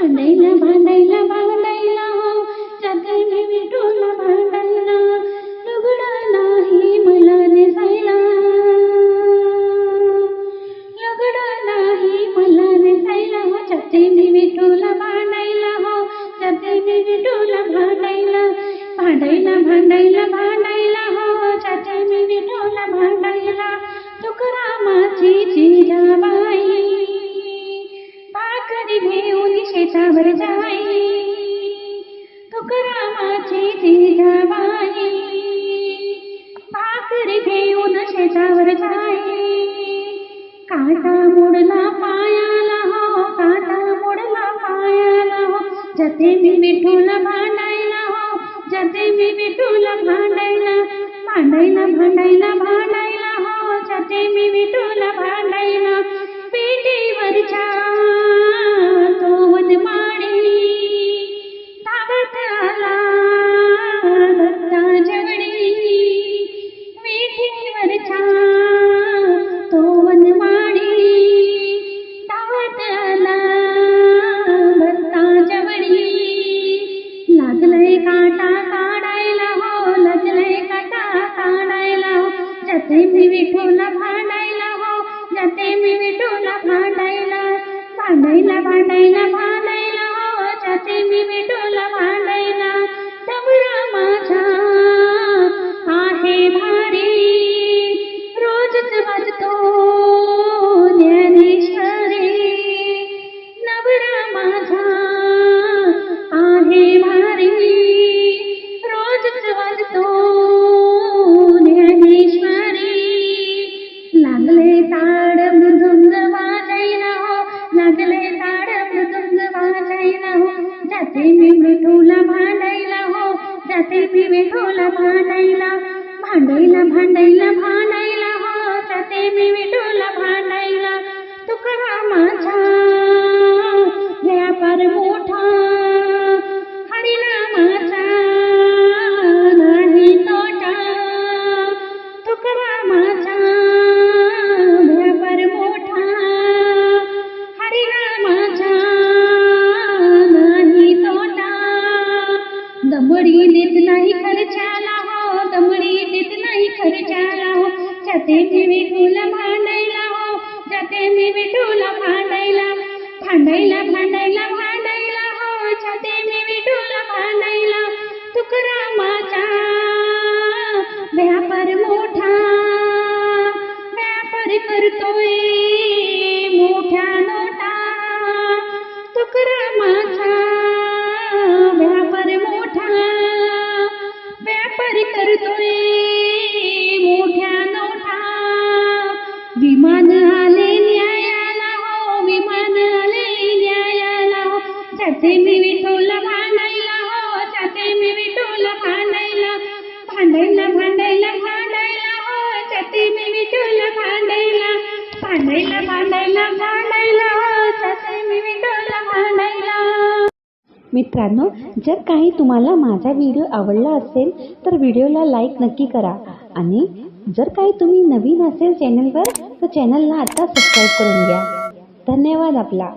भांडायला भांडायला भांडायला. हो विठूला भांडायला. लुगडं नाही मला नेसायला लुगडं नाही मला नेसायला हो जाते विठूला भांडायला. हो जाते विठूला भांडायला. भांडायला भांडायला भांडायला. हो सावर शेतावर जाई तुकारामाची जिजाबाई भाकरी घेऊन शेतावर जाई काटा मोडला पायाला हो काटा मोडला पायाला हो. जते मी विठूला भांडायला हो जते मी विठूला भांडायला भांडायला भांडायला भांडायला हो. जते मी विठूला भांडायला पेटीवरच्या जाते मी विठूला भांडायला हो. जाते मी विठूला भांडायला. भांडायला भांडायला भांडायला हो. जाते मी विठूला भांडायला. डबरा माझा आहे भारी. रोजच वाजतो ज्ञानेश्वरी. नवरा माझा जाते मी विठूला भांडायला हो. जाते मी विठूला भांडायला भांडायला भांडायला भांडायला हो. जाते मी विठूला भांडायला तुकारामाचा देत खर्चाला हो जाते मी विठूला भांडायला हो जाते मी विठूला भांडायला भांडायला भांडायला भांडायला हो जाते मी विठूला भांडायला. तुकारामाचा व्यापार मोठा व्यापार करतोय मोठ्या नोटा. तुकारामाचा जाते मी विठोला भांडायला हो जाते मी विठोला भांडायला. भांडायला भांडायला भांडायला हो जाते मी विठोला भांडायला. भांडायला भांडायला भांडायला हो जाते मी विठोला भांडायला. मित्रांनो जर काही तुम्हाला माझा व्हिडिओ आवडला असेल तर व्हिडिओला लाईक नक्की करा. आणि जर काही तुम्ही नवीन असेल चॅनलवर तर चॅनलला आता सबस्क्राईब करून घ्या. धन्यवाद आपला.